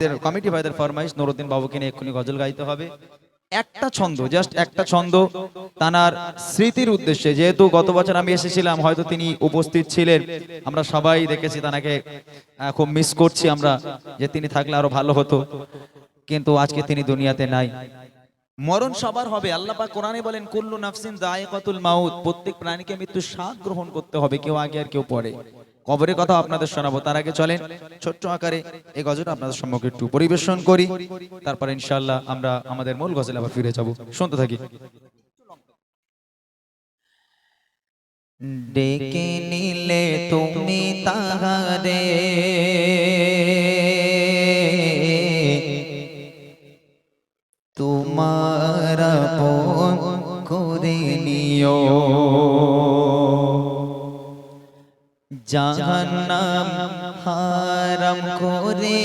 Committee ভাইদের ফরমাইশ, নুরুদ্দিন বাবুকে নিয়ে এক্ষুনি গজল গাইতে হবে। একটা ছন্দ জাস্ট একটা ছন্দ। তানার স্মৃতির উদ্দেশ্যে, যেহেতু গত বছর আমি এসেছিলাম, হয়তো তিনি উপস্থিত ছিলেন। আমরা সবাই দেখেছি তানাকে খুব মিস করছি আমরা, যে তিনি থাকলে আরও ভালো হতো। কিন্তু আজকে তিনি দুনিয়াতে নাই। মরণ সবার হবে। আল্লাহ পাক কোরআনে বলেন, কুল্লু নাফসিন দায়িকাতুল মাউত। প্রত্যেক প্রাণীকে মৃত্যু স্বাদ গ্রহণ করতে হবে। কেউ আগে আর কেউ পরে। কবরের কথা আপনাদের শোনাবো। তার আগে চলেন, ছোট্ট আকারে এই গজলটা আপনাদের সম্মুখে একটু পরিবেশন করি। তারপরে ইনশাল্লাহ আমরা আমাদের মূল গজলে আবার ফিরে যাব। শুনতে থাকি। ডেকে নিলে তুমি তাহারে। জাহান্নাম হারাম করে।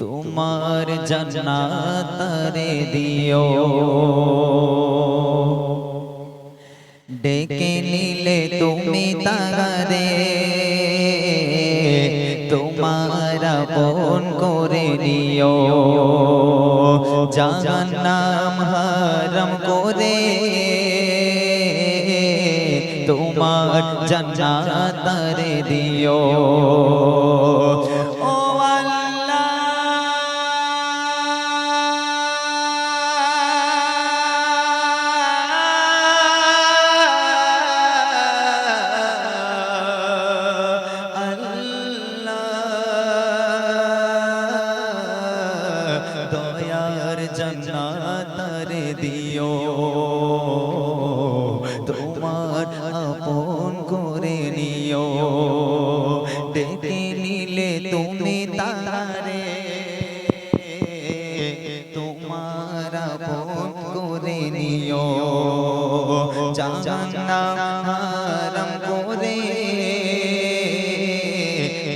তোমার জান্নাতারে দিও। ডেকে নিলে তুমি তারে তোমার আপন করে নিও জাহান্নাম হারাম করে। তোমার জান্নাতারে দিও। ও দয়ার জান্নাতারে দিও। নিলে তুমি তারে। তোমার আপন করে নিও। জাহান্নাম হারাম করে।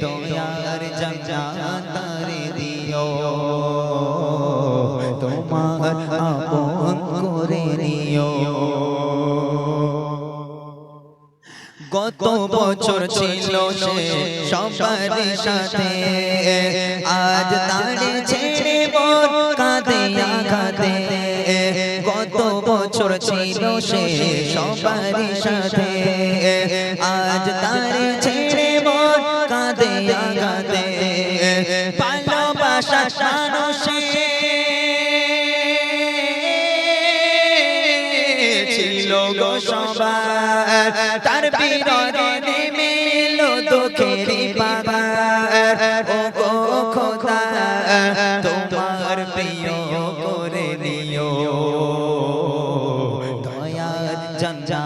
দয়ার দিও। করে নিও। গত বছর ছিল সে। সবার সাথে। আজ তারে ছেড়ে বর কাঁদে কাঁদে গত বছর ছিল সে সবার সাথে। আজ তারে ছেড়ে বর কাঁদে তার বিররে নেমেল দুঃখের বাবা ও গো খোদা তোমার প্রিয় করে নিও। দয়া জঞ্জাল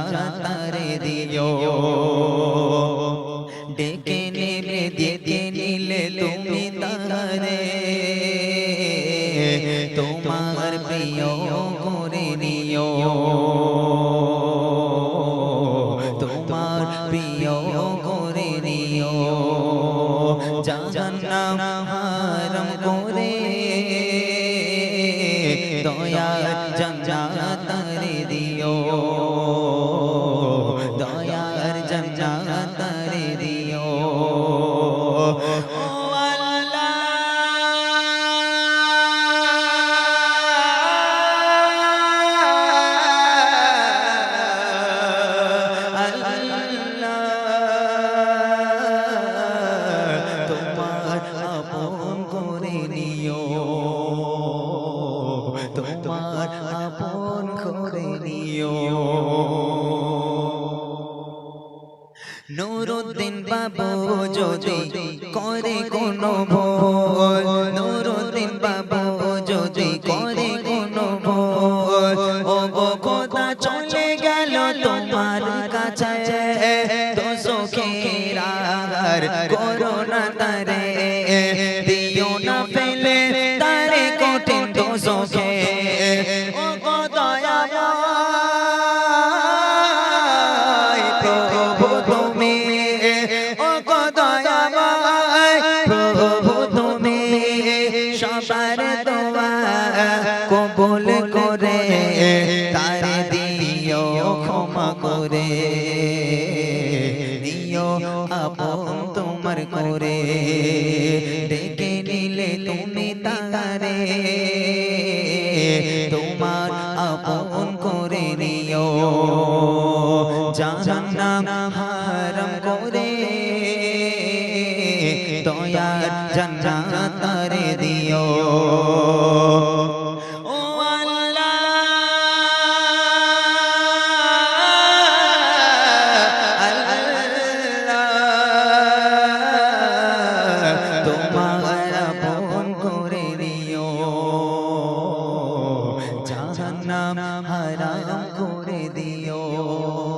জাহান্নাম হারাম নুরুদ্দিন বাবু যদি করে কোনো ভোল নুরুদ্দিন বাবু নিও আপন তোমার করে ডেকে নিলে তুমি তারে তোমার আপন করে নিও। জাহান্নাম হারাম করে। দয়ার জান্নাত তারে দিও। দিও দয়ার